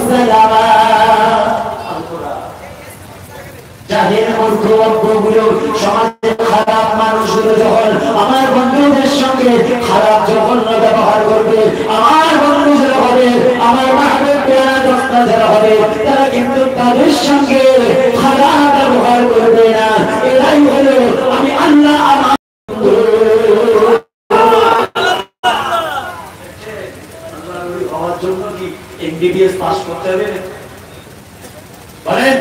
সালামা যাদের অজ্ঞগুলো সমাজের খারাপ মানুষগুলো যখন আমার বন্ধুদের সঙ্গে খারাপ যখন ব্যবহার করবে, আমার বন্ধু যারা হবে, আমার মাহবের যারা হবে, তারা কিন্তু তাদের সঙ্গে এমবিবিএস পাস করতে হবে। বলেন,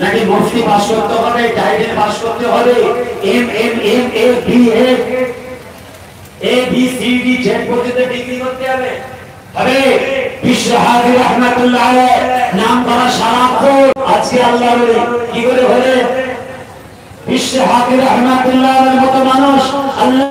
নাকি মুফতি পাস করতে হবে টাইটেল পাস করতে হবে? M M M A B A A B C D Z পর্যন্ত ডিগ্রি করতে হবে। হবে? বিশ্ব হাজির রহমাতুল্লাহ আলাইহ। নাম করা সারাক্ষণ আজকে আল্লাহ কি করে হলে বিশ্ব হাজির রহমাতুল্লাহ আলাইহির মতো মানুষ, আল্লাহ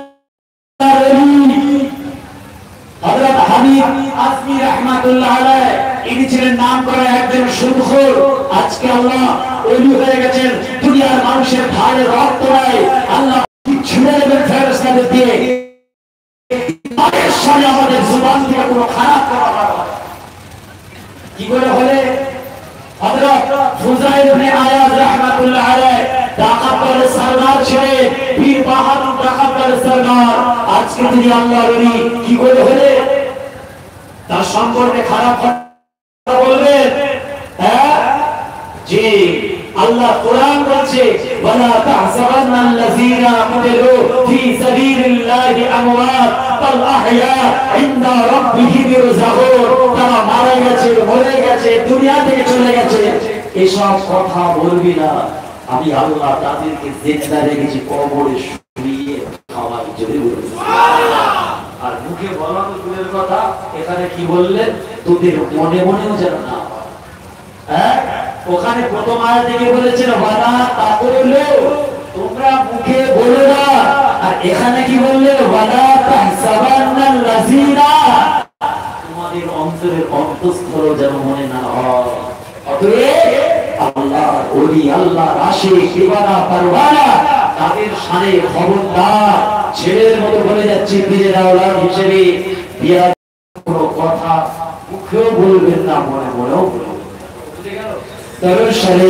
হযরত হাবিব আসমি রাহমাতুল্লাহ আলাইহি। ইনি ছিলেন নাম করা একজন সুদখোর। আজকে আল্লাহ ওলি হয়ে গেছেন। দুনিয়ার মানুষের ঘাড়ে রক্ত নাই। আল্লাহ ছুড়ে দেবেন ফেরেশতাদের দিয়ে। সামনে আমাদের জুবান থেকে কোনো খারাপ কথা। কি করে হলে? আজকে তিনি আল্লাহর কি করে হলে? তার সম্পর্কে খারাপ কথা বলবেন হ্যাঁ? জি। আল্লাহ কোরআন বলছে ওয়ালা তাহসাবান্নাল্লাযীনা কুতিলু ফি সাবিলিল্লাহি আমওয়াত বাল আহইয়া ইনদা রাব্বিহিম তারা মারা গেছে মরে গেছে দুনিয়া থেকে চলে গেছে। এসব কথা বলবি না। আমি আল্লাহ তাদেরকে জিন্দা রেখেছি কবরে শুইয়ে খাওয়াই জোরে আর মুখে বলা কথা, এখানে কি বললেন তোদের মনে মনেও যেন না হ্যাঁ। ওখানে প্রথম আয়াত থেকে বলেছিল বলেছেন ওয়ালা তাকুলু, তোমরা মুখে বলো না আর এখানে কি বললে? ওয়ালা তাহসাবান্নাল লাযিনা। তোমাদের অন্তরের অন্তঃস্থল যেন মনে না হয়। অতএব আল্লাহ ওলি আল্লাহ রাশি দিবানা পারওয়ানা, তাদের শানে খবরদার, ছেলের মতো বলে যাচ্ছে পীরের আওলাদ হিসেবে। বিয়া কোনো কথা মুখেও বলবেন না মনে মনেও বলবেন বুঝে গেল তরশরে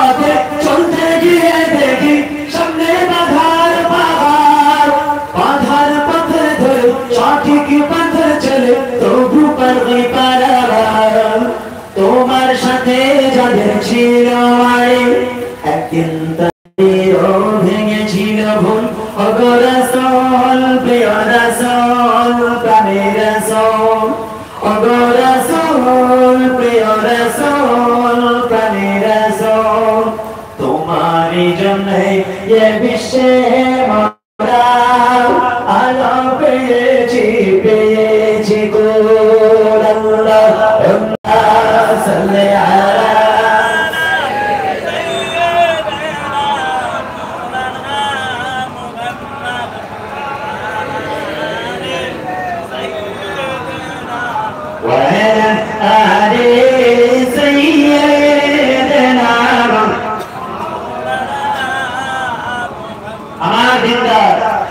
পথে চলতে গিয়ে দেখি সামনে তোমার সাথে যাদের ছিল আরে একদিন তাদেরও ভেঙেছিল ভুল। প্রিয় রসল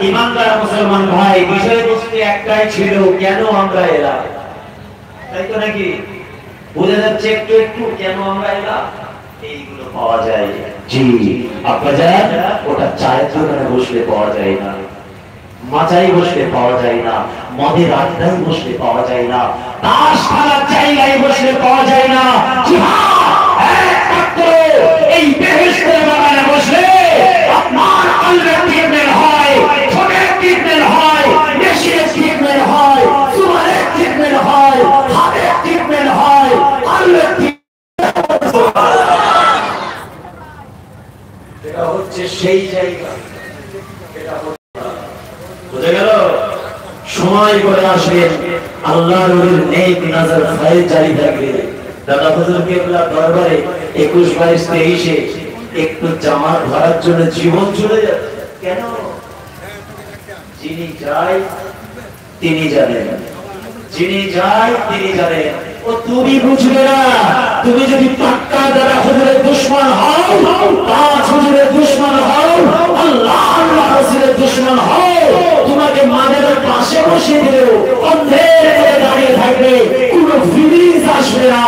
ইমানদার মুসলমান ভাই বিষয়বস্তু একটাই ছিল কেন আমরা এলাম তাই তো নাকি বোঝা যাচ্ছে একটু একটু কেন আমরা এলাম এইগুলো পাওয়া যায়। বসলে পাওয়া যায় না, মাচাই বসলে বসলে পাওয়া যায় না বসলে পাওয়া যায় না। সেই জায়গা। সময় করে আল্লাহ জারি থাকবে। দাদা হুজুর কেবলা দরবারে একুশ বাইশ তেইশে একটু জামাত ভরার জন্য জীবন চলে যাবে। কেন? যিনি যায়, তিনি জানেন। যিনি যায়, তিনি জানেন। ও তুমি বুঝবে না তুমি যদি পাক্কা দ্বারা হুজুরের দুশ্মন হও পাঁচ হুজুরের দুশ্মন হও আল্লাহ আল্লাহ দুশ্মন হও তোমাকে মাদের পাশে বসিয়ে দিলেও অন্ধের করে দাঁড়িয়ে থাকবে কোনো ফিলিংস আসবে না।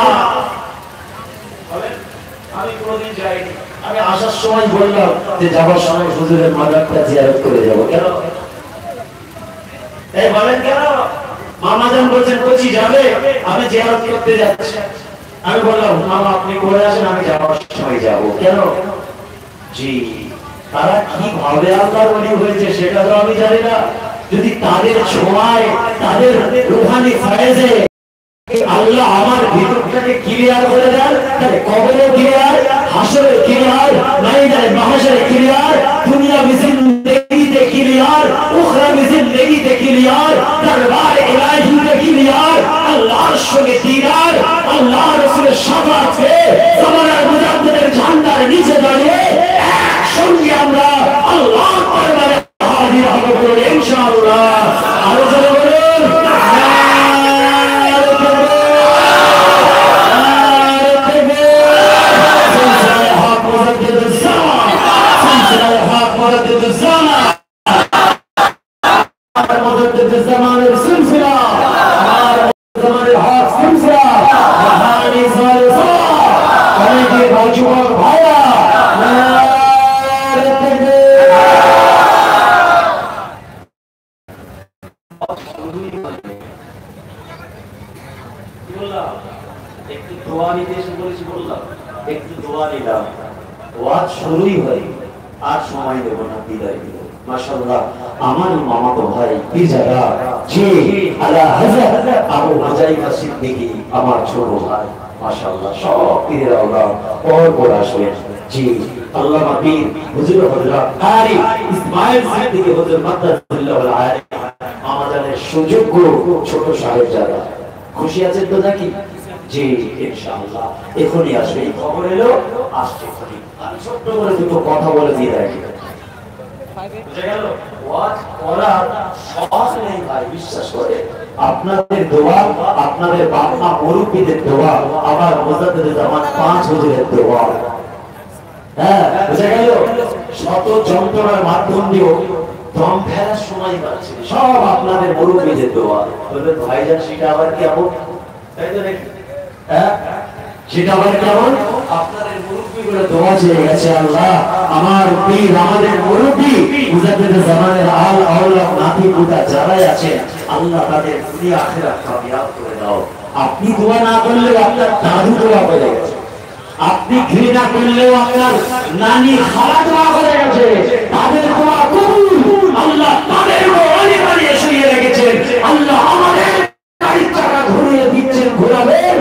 আমি কোনোদিন যাইনি। আমি আসার সময় বললাম যে যাবার সময় হুজুরের মাদারটা জিয়ারত করে যাব। কেন? এই বলেন কেন? মামাজান বলছেন কচি যাবে? আমি জিয়ারত করতে যাচ্ছি আমি বললাম, মামা, আপনি করে আসেন, আমি যাওয়ার সময় যাব। কেন? জি, তারা কি ভাবে আল্লাহর ওলি হয়েছে সেটা তো আমি জানি না। যদি তাদের ছোঁয়ায়, তাদের রুহানি ফায়েজে আল্লাহ আমার ভিতরটাকে ক্লিয়ার করে দেন, তাহলে কবরে ক্লিয়ার হাসরে ক্লিয়ার মাইদানে মাহাশরে ক্লিয়ার দুনিয়া বিজিন জামানার আমরা আল্লাহ আরও পিজারা জি আলা হযরত আবু হুজাইফা সিদ্দিকী আমার ছোট ভাই মাশাআল্লাহ সব পীরের আল্লাহ পর পর আসবেন জি আল্লাহ পীর হুজুর হযরত কারি ইসমাইল সিদ্দিকী হুজুর মাদ্দাতুল্লাহ আল আলিম আমাদের সুযোগ্য ছোট সাহেব যারা খুশি আছেন তো নাকি জি ইনশাআল্লাহ এখনই আসবে এই খবর এলো আসছে আমি ছোট্ট করে দুটো কথা বলে দিয়ে রাখি বুঝে গেল আপনাদের দোয়া, আপনাদের বাপমা মুরব্বীদের দোয়া, আবার মোজাদ্দেদ জামান পাঁচ হুজুরের দোয়া। হ্যাঁ বুঝা গেল? শত যন্ত্রণার মাধ্যম দিয়েও সময় পাচ্ছি। সব আপনাদের ভাইজান, সেটা আবার কেমন তাই তো নাকি? হ্যাঁ? সেটা আমার আপনি দোয়া না করলেও আপনার দাদু দোয়া করে গেছে। আপনি ঘৃণা করলেও আপনার নানি খালা করে গেছে। তাদের আল্লাহ তাদের শুয়ে রেখেছেন। আল্লাহ আমাদের ঘুরিয়ে দিচ্ছেন ঘোরাবে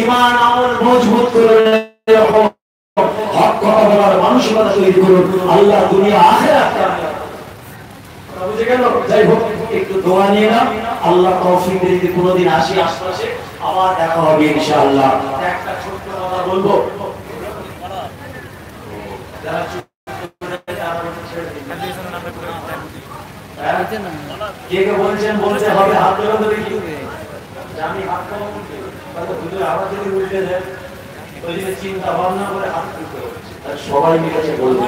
ইমান, আমল মজবুত করে হক, কথা মানসিকতা তৈরি করুন। আল্লাহ দুনিয়া, আখেরাত বুঝে গেল? যাই হোক, একটু দোয়া নিয়ে নাও। আল্লাহ তৌফিক দিয়ে যদি কোনোদিন আসি আশপাশে, আবার দেখা হবে ইনশাআল্লাহ। একটা ছোট্ট কথা বলব। হ্যাঁ? কে কে বলছেন, বলতে হবে। হাত ধরে আমি হাত তাহলে হুজুর আবার যদি উল্টে দেন ওই জন্য চিন্তা ভাবনা করে হাত তুলতে হচ্ছে তাই সবাই বলব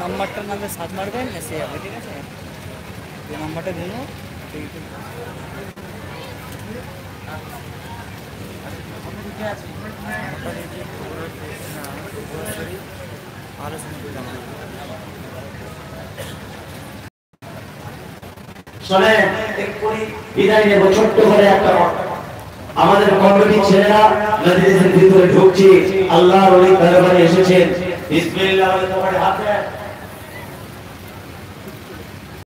নাম্বারটার নামে সাত মারবেন এসে যাবে ঠিক আছে? এই নাম্বারটা দিন ভালো শুনে শোনে এক্ষুনি বিদায় নেব ছোট্ট করে একটা কথা। আমাদের কমিটির ছেলেরা নদীর ভিতরে ঢুকছে। আল্লাহর ওই দরবারে এসেছেন। বিসমিল্লাহ তোমার হাতে